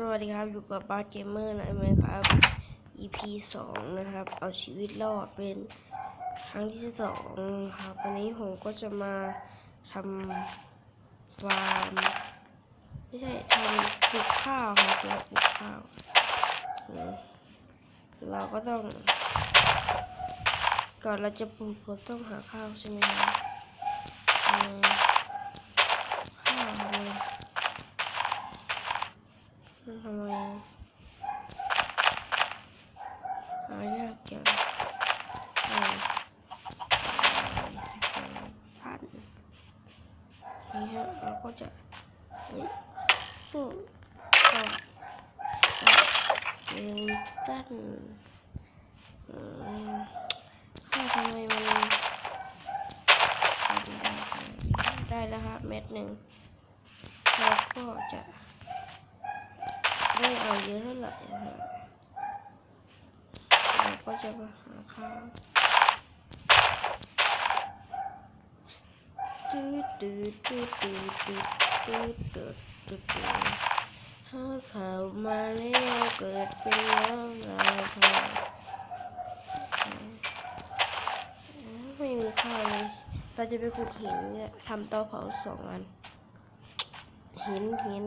สวัสดีครับอยู่กับบาร์เกมเมอร์นะไหมครับ EP สองนะครับ เอาชีวิตรอดเป็นครั้งที่สองครับ วันนี้ผมก็จะมาทำฟาร์มไม่ใช่ทำปลูกข้าวครับเราปลูกข้าว เราก็ต้อง ก่อนเราจะปลูกเราต้องหาข้าวใช่ไหมครับอืมข้าวเลย มันทำไมหายากจังเออพัน นี่ฮะเราก็จะเนี่ยสู้กับเนตันข้าทำไมมันได้แล้วครับเม็ดหนึ่งเราก็จะไม่เอาเยอะเท่าไหร่นะฮะเราก็จะมาหาข้าว ถ้าเขามาแล้วเกิดเป็นเรื่องราวไม่มีข้าวเลยเราจะไปขุดหินเนี่ยทำเตาเผาสองอัน หินหิน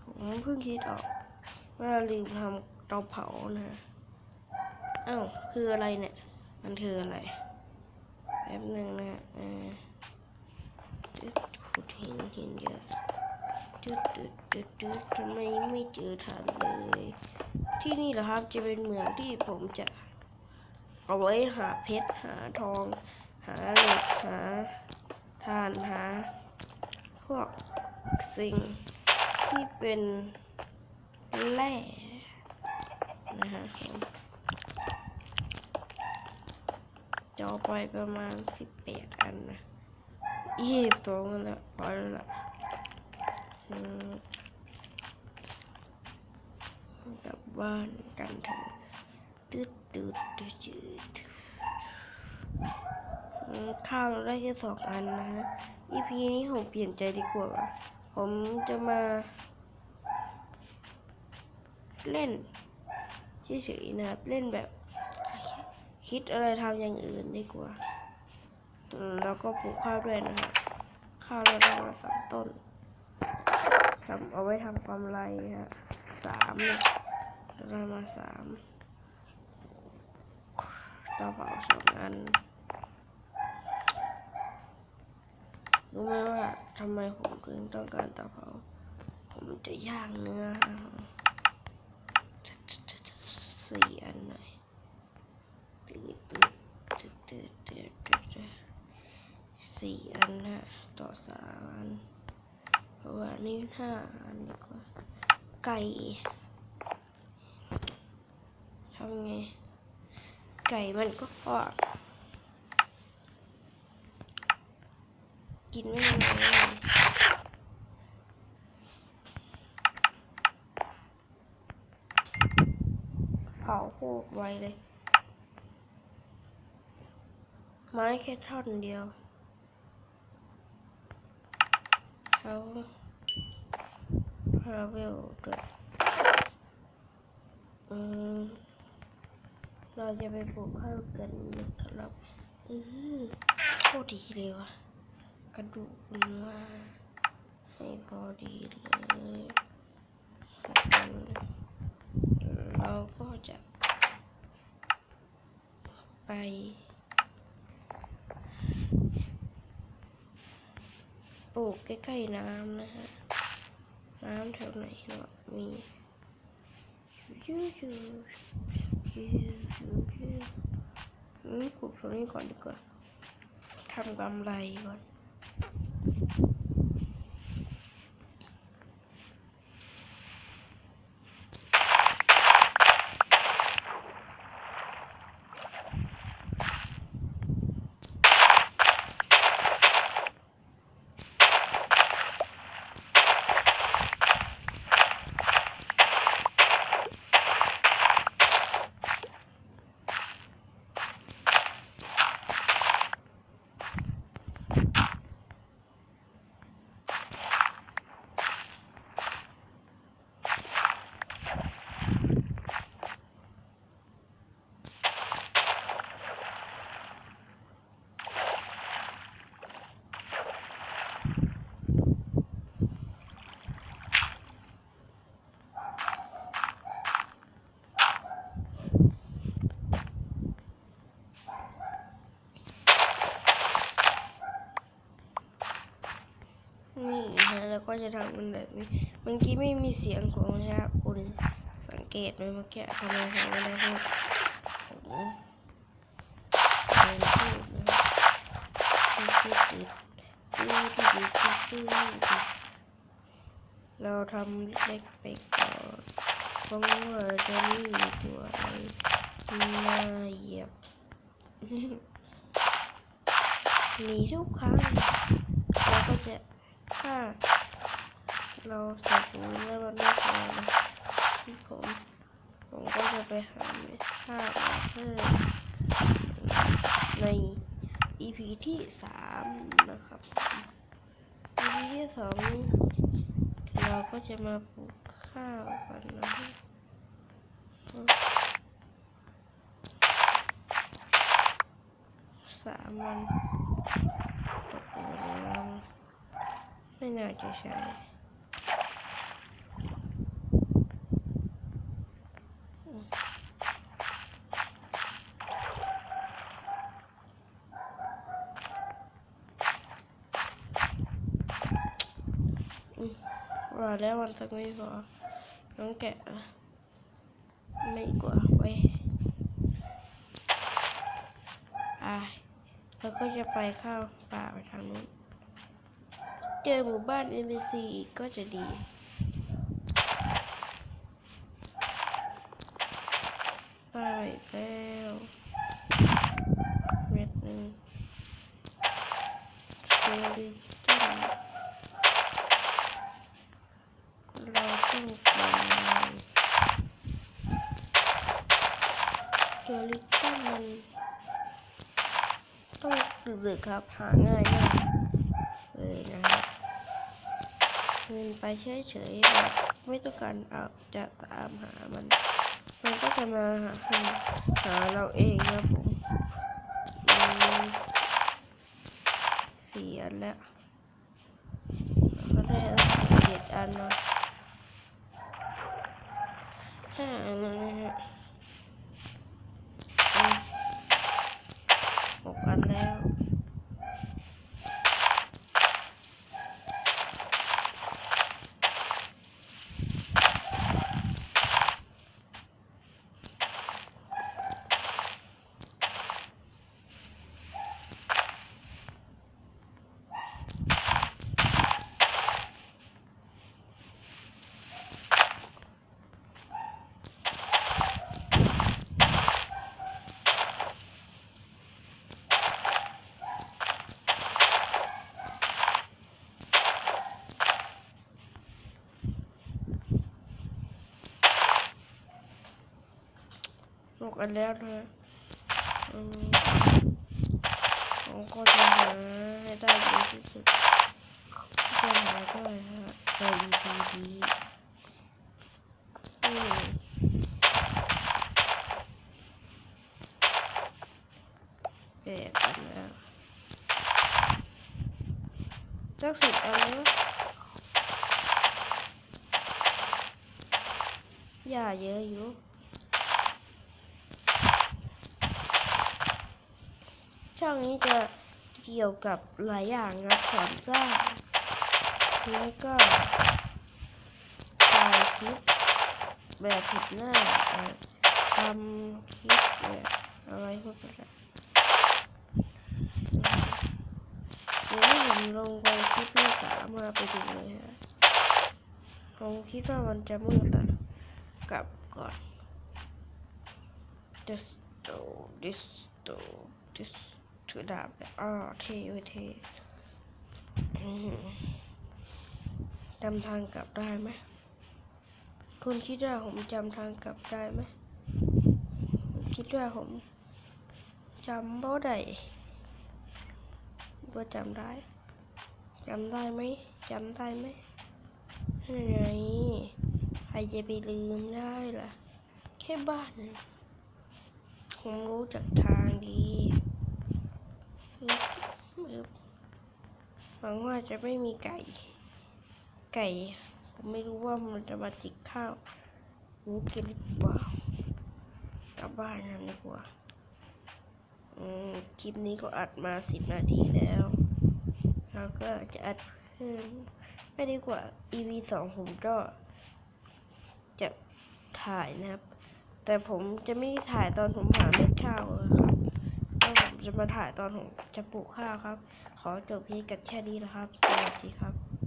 ผมเพิ่งคิดออก ว่าาลืมทำเตาเผานะอ้าวคืออะไรเนี่ย มันคืออะไร แป๊บหนึ่งนะเออตึ๊ดขุดหินหินเยอะตึ๊ดตึ๊ดตึ๊ดตึ๊ดทำไมไม่เจอฐานเลย ที่นี่เหรอครับจะเป็นเมืองที่ผมจะเอาไว้หาเพชรหาทอง หาเหล็กหาทานหาพวกสิ่งที่เป็นแร่นะฮะผม จะเอาไปประมาณสิบแปดอันนะยี่สิบอันแล้วพอแล้วล่ะกลับบ้านกันเถอะตืดตืดตืดตืดข้าวเราได้แค่สองอันนะฮะ EP นี้ผมเปลี่ยนใจดีกว่า ผมจะมา เล่นเฉยๆนะครับ เล่นแบบ คิดอะไรทำอย่างอื่นดีกว่า แล้วก็ปลูกข้าวด้วยนะครับข้าวเราได้มาสามต้นทำเอาไว้ทำกำไรฮะสามเนี่ยเรามาสามเตาเผาสองอันรู้ไหมว่าทำไมผมถึงต้องการเตาเผา ผมจะย่างเนื้อสี่อันหน่อยตืดตืดตืดตืดตืดตืดสี่อันนะ ต่อสามอันเพราะว่านี่ห้าอันดีกว่า ไก่ทำไง ไก่มันก็ออกกินไม่ได้เลยเผาโคกไว้เลย ไม้แค่ท่อนเดียว เขาพาเวลด้วยอืมเราจะไปปลูกข้าวกันนะครับอือโคตรดีเลยวะกระดูกเนื้อให้พอดีเลยแล้วกันเราก็จะไป ปลูกใกล้ๆน้ำนะฮะ น้ำแถวไหนเนาะมียูยูยูยูยูอืมปลูกตรงนี้ก่อนดีกว่าทำกำไรก่อน อ นะฮะ แล้วก็จะทำมันแบบนี้เมื่อกี้ไม่มีเสียงของนะครับคุณสังเกตไหมเมื่อกี้ทำไมผมไม่ได้พูดผมพูดนะครับพูดติดพูดติดพูดติดเราทำเล็กไปก่อนเพราะว่าจะมีตัวอะไรน่าเหยียบหนีทุกครั้งเราก็จะถ้า เราใส่ถุงแล้วมันไม่พอที่ผมผมก็จะไปหาเม็ดข้าวมาเพิ่มใน EP ที่สามนะครับ EP ที่สองเราก็จะมาปลูกข้าวกันนะครับสามวันตกล้วไม่น่าจะใช่ ว่าแล้วมันสักไม่พอน้องแกะไม่กว่าไว้ยอะแล้วก็จะไปเข้าป่าไปทางนู้นเจอหมู่บ้าน NPC อีกก็จะดีไปแล้วเม็ดหนึ่งเจอริจิน เราต้องการเจอลิตเติ้ลมันต้อง ดึกๆครับ หาง่ายมากเลยนะครับเงินไปเฉยๆแบบไม่ต้องการเอาจะตามหามัน มันก็จะมาหาหาเราเองนะผมอืมสี่อันแล้วเราก็ได้เจ็ดอันมาห้าอันแล้วนะฮะอืมหกอันแล้ว ห กันแล้วนะฮะอืมผมก็จะหาให้ได้ดีที่สุดจะหาได้ฮะใน EP นี้อืมแปดอันแล้วสักสิบอันแล้วอย่าเยอะอยู่ ช่องนี้จะเกี่ยวกับหลายอย่างนะสอนสร้างแล้วก็ถ่ายคลิปแบบผิดหน้าทำคลิปแบบอะไรพวกนั้นเดี๋ยวผมลงไปคลิปที่สามมาไปดูเลยฮะผมคิดว่ามันจะมืดละกลับก่อน just do this do this ถือดาบแบบอ้อเท่เว้ยเท่จำทางกลับได้ไหมคุณคิดว่าผมจำทางกลับได้ไหมคิดว่าผมจำบ่ได้ว่าจำได้จำได้ไหมจำได้ไหมไหนใครจะไปลืมได้ล่ะ แค่บ้าน ผมรู้จักทางดี หวังว่าจะไม่มีไก่ ไก่ ผมไม่รู้ว่ามันจะมาจิกข้าวหนูกินหรือเปล่ากลับบ้านกันดีกว่าคลิปนี้ก็อัดมาสิบนาทีแล้วแล้วก็จะอัดเพิ่มไปดีกว่า EP สองผมก็จะถ่ายนะครับ แต่ผมจะไม่ถ่ายตอนผมหาเม็ดข้าวครับ จะมาถ่ายตอนผมจะปลูกข้าวครับ ขอจบเพียงกันแค่นี้นะครับ สวัสดีครับ